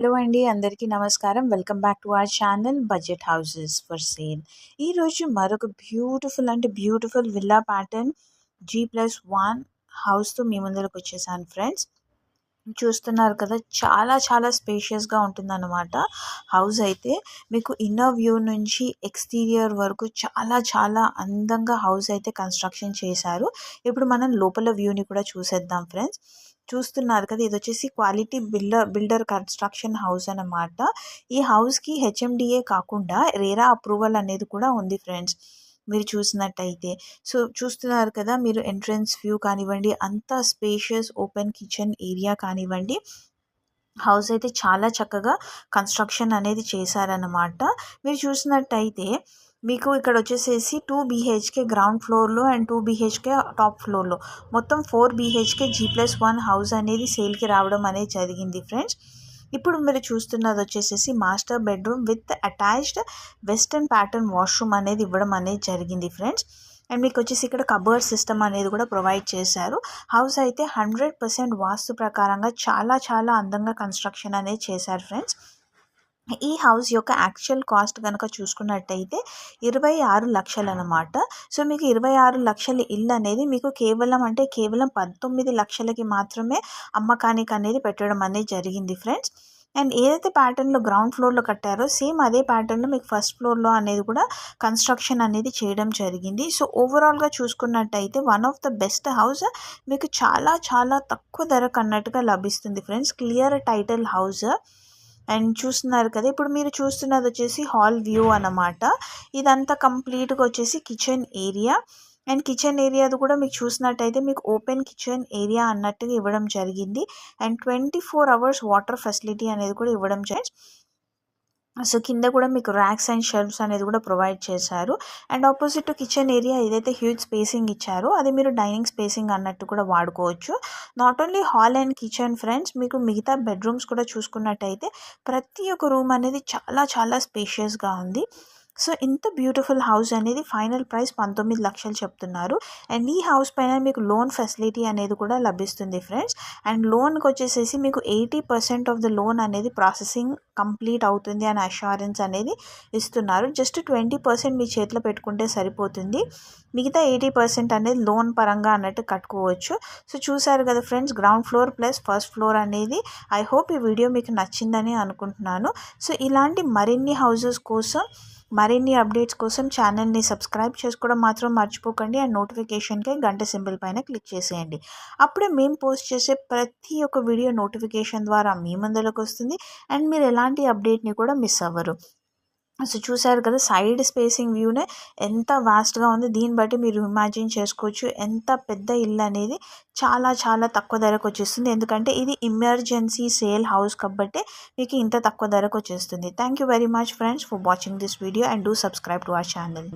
Hello అండి అందరికీ నమస్కారం. Welcome back to our channel budget houses for sale. ఈరోజు మరొక బ్యూటిఫుల్ అంటే beautiful villa pattern G plus one హౌస్తో మీ ముందరకు వచ్చేసాను ఫ్రెండ్స్. చూస్తున్నారు కదా చాలా చాలా స్పేషియస్గా ఉంటుందన్నమాట. హౌస్ అయితే మీకు ఇన్నర్ వ్యూ నుంచి ఎక్స్టీరియర్ వరకు చాలా చాలా అందంగా హౌస్ అయితే కన్స్ట్రక్షన్ చేశారు. ఇప్పుడు మనం లోపల వ్యూని కూడా చూసేద్దాం ఫ్రెండ్స్ చూస్తున్నారు కదా ఇది వచ్చేసి quality builder builder construction house అనమాట ఈ హౌస్కి హెచ్ఎండిఏ కాకుండా రేరా అప్రూవల్ అనేది కూడా ఉంది ఫ్రెండ్స్ మీరు చూసినట్టయితే. సో చూస్తున్నారు కదా మీరు ఎంట్రన్స్ వ్యూ కానివ్వండి అంతా స్పేషియస్ ఓపెన్ కిచెన్ ఏరియా కానివ్వండి. హౌస్ అయితే చాలా చక్కగా కన్స్ట్రక్షన్ అనేది చేశారనమాట మీరు చూసినట్టయితే మీకు ఇక్కడ వచ్చేసేసి టూ బీహెచ్కే గ్రౌండ్ ఫ్లోర్లో అండ్ టూ బీహెచ్కే టాప్ ఫ్లోర్లో మొత్తం four BHK G plus one house అనేది సేల్కి రావడం అనేది జరిగింది ఫ్రెండ్స్ ఇప్పుడు మీరు చూస్తున్నది వచ్చేసేసి master bedroom with attached western pattern washroom అనేది ఇవ్వడం అనేది జరిగింది ఫ్రెండ్స్. అండ్ మీకు వచ్చేసి ఇక్కడ కబర్డ్ సిస్టమ్ అనేది కూడా ప్రొవైడ్ చేశారు. హౌస్ అయితే హండ్రెడ్ పర్సెంట్ వాస్తు ప్రకారంగా చాలా చాలా అందంగా కన్స్ట్రక్షన్ అనేది చేశారు ఫ్రెండ్స్. ఈ హౌస్ యొక్క యాక్చువల్ కాస్ట్ కనుక చూసుకున్నట్టయితే ఇరవై ఆరు లక్షలు అనమాట సో మీకు ఇరవై ఆరు లక్షల ఇల్లు అనేది మీకు కేవలం అంటే కేవలం పంతొమ్మిది లక్షలకి మాత్రమే అమ్మకానికి అనేది పెట్టడం అనేది జరిగింది ఫ్రెండ్స్. అండ్ ఏదైతే ప్యాటర్న్లో గ్రౌండ్ ఫ్లోర్లో కట్టారో సేమ్ అదే ప్యాటర్న్లో మీకు ఫస్ట్ ఫ్లోర్లో అనేది కూడా కన్స్ట్రక్షన్ అనేది చేయడం జరిగింది. సో ఓవరాల్గా చూసుకున్నట్టయితే one of the best house మీకు చాలా చాలా తక్కువ ధరకు అన్నట్టుగా లభిస్తుంది friends. Clear title house. And చూస్తున్నారు కదా ఇప్పుడు మీరు చూస్తున్నది వచ్చేసి హాల్ వ్యూ అనమాట ఇదంతా కంప్లీట్గా వచ్చేసి కిచెన్ ఏరియా. అండ్ కిచెన్ ఏరియాది కూడా మీకు చూసినట్టయితే మీకు ఓపెన్ కిచెన్ ఏరియా అన్నట్టుగా ఇవ్వడం జరిగింది. And twenty four hours water facility అనేది కూడా ఇవ్వడం జరిగింది సో కింద కూడా మీకు ర్యాక్స్ అండ్ షెల్ఫ్స్ అనేది కూడా ప్రొవైడ్ చేశారు. అండ్ ఆపోజిట్ కిచెన్ ఏరియా ఏదైతే హ్యూజ్ స్పేసింగ్ ఇచ్చారో అది మీరు డైనింగ్ స్పేసింగ్ అన్నట్టు కూడా వాడుకోవచ్చు. Not only hall and kitchen friends మీకు మిగతా బెడ్రూమ్స్ కూడా చూసుకున్నట్టయితే ప్రతి ఒక్క రూమ్ అనేది చాలా చాలా స్పేషియస్గా ఉంది. సో ఇంత బ్యూటిఫుల్ హౌస్ అనేది ఫైనల్ ప్రైస్ పంతొమ్మిది లక్షలు చెప్తున్నారు. అండ్ ఈ హౌస్ పైన మీకు లోన్ ఫెసిలిటీ అనేది కూడా లభిస్తుంది ఫ్రెండ్స్. అండ్ లోన్కి వచ్చేసేసి మీకు eighty percent of the loan అనేది ప్రాసెసింగ్ కంప్లీట్ అవుతుంది అనే అష్యూరెన్స్ అనేది ఇస్తున్నారు. జస్ట్ ట్వంటీ పర్సెంట్ మీ చేతిలో పెట్టుకుంటే సరిపోతుంది. మిగతా ఎయిటీ పర్సెంట్ అనేది లోన్ పరంగా అన్నట్టు కట్టుకోవచ్చు. సో చూసారు కదా friends ground floor plus first floor అనేది ఐ హోప్ ఈ వీడియో మీకు నచ్చిందని అనుకుంటున్నాను. సో ఇలాంటి మరిన్ని హౌజెస్ కోసం మరిన్ని అప్డేట్స్ కోసం ఛానల్ని సబ్స్క్రైబ్ చేసుకోవడం మాత్రం మర్చిపోకండి అండ్ నోటిఫికేషన్కి గంట సింబల్ పైన క్లిక్ చేసేయండి. అప్పుడే మేము పోస్ట్ చేసే ప్రతి ఒక్క వీడియో నోటిఫికేషన్ ద్వారా మీ ముందరకు వస్తుంది అండ్ మీరు ఎలాంటి అప్డేట్ని కూడా మిస్ అవ్వరు. సో చూసారు కదా సైడ్ స్పేసింగ్ వ్యూనే ఎంత వాస్ట్గా ఉంది. దీన్ని బట్టి మీరు ఇమాజిన్ చేసుకోవచ్చు. ఎంత పెద్ద ఇల్లు అనేది చాలా చాలా తక్కువ ధరకు వచ్చేస్తుంది. ఎందుకంటే ఇది ఎమర్జెన్సీ సేల్ హౌస్ కాబట్టి మీకు ఇంత తక్కువ ధరకు వచ్చేస్తుంది. Thank you very much friends for watching this video and do subscribe to our channel